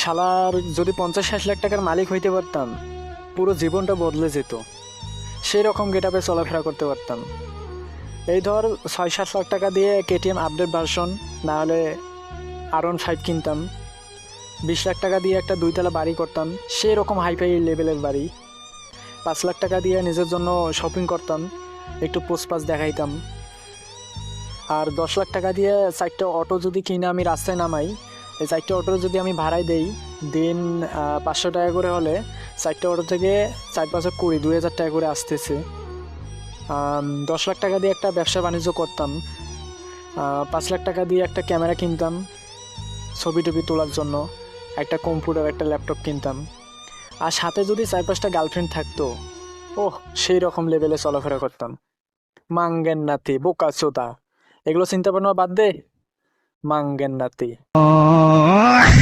শালার যদি পঞ্চাশ ষাট লাখ টাকার মালিক হইতে পারতাম, পুরো জীবনটা বদলে যেত। সেই রকম গেট আপে চলাফেরা করতে পারতাম। এই ধর ছয় সাত লাখ টাকা দিয়ে কেটিএম আপডেট ভার্সন না হলে আর ওয়ান ফাইভ কিনতাম। বিশ লাখ টাকা দিয়ে একটা দুইতলা বাড়ি করতাম সেই রকম হাইফাই লেভেলের বাড়ি। পাঁচ লাখ টাকা দিয়ে নিজের জন্য শপিং করতাম, একটু পোস্টপাস দেখাইতাম। আর দশ লাখ টাকা দিয়ে চারটে অটো যদি কিনে আমি রাস্তায় নামাই এই চারটে অটো যদি আমি ভাড়ায় দেই, দিন পাঁচশো টাকা করে হলে চারটে অটো থেকে চার পাঁচশো কুড়ি, দুই হাজার টাকা করে আসতেছে। দশ লাখ টাকা দিয়ে একটা ব্যবসা বাণিজ্য করতাম। পাঁচ লাখ টাকা দিয়ে একটা ক্যামেরা কিনতাম, ছবি টবি তোলার জন্য, একটা কম্পিউটার, একটা ল্যাপটপ কিনতাম। আর সাথে যদি চার পাঁচটা গার্লফ্রেন্ড থাকতো, ওহ, সেই রকম লেভেলে চলাফেরা করতাম। মাঙ্গেন নাতি বোকা চোদা এগুলো চিন্তা ভাবনা বাদ দে। Manggen Nati. Oh.